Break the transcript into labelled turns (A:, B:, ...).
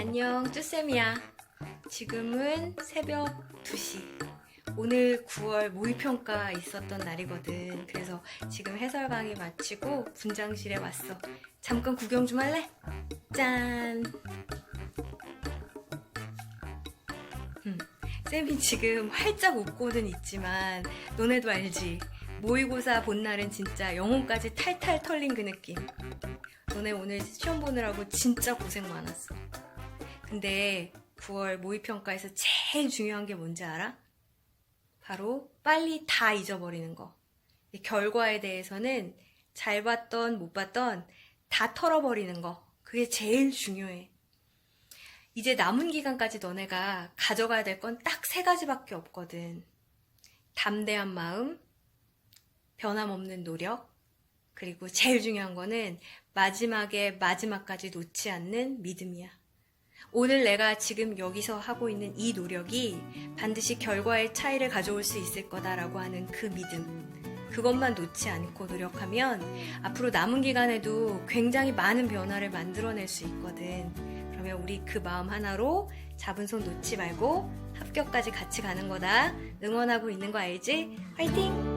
A: 안녕, 쭈쌤이야. 지금은 새벽 2시. 오늘 9월 모의평가 있었던 날이거든. 그래서 지금 해설 강의 마치고 분장실에 왔어. 잠깐 구경 좀 할래? 짠! 음, 쌤이 지금 활짝 웃고는 있지만 너네도 알지? 모의고사 본 날은 진짜 영혼까지 탈탈 털린 그 느낌. 너네 오늘 시험 보느라고 진짜 고생 많았어. 근데 9월 모의평가에서 제일 중요한 게 뭔지 알아? 바로 빨리 다 잊어버리는 거. 이 결과에 대해서는 잘 봤던 못 봤던 다 털어버리는 거. 그게 제일 중요해. 이제 남은 기간까지 너네가 가져가야 될 건 딱 세 가지밖에 없거든. 담대한 마음, 변함없는 노력, 그리고 제일 중요한 거는 마지막에 마지막까지 놓지 않는 믿음이야. 오늘 내가 지금 여기서 하고 있는 이 노력이 반드시 결과의 차이를 가져올 수 있을 거다라고 하는 그 믿음. 그것만 놓지 않고 노력하면 앞으로 남은 기간에도 굉장히 많은 변화를 만들어낼 수 있거든. 그러면 우리 그 마음 하나로 잡은 손 놓지 말고 합격까지 같이 가는 거다. 응원하고 있는 거 알지? 화이팅!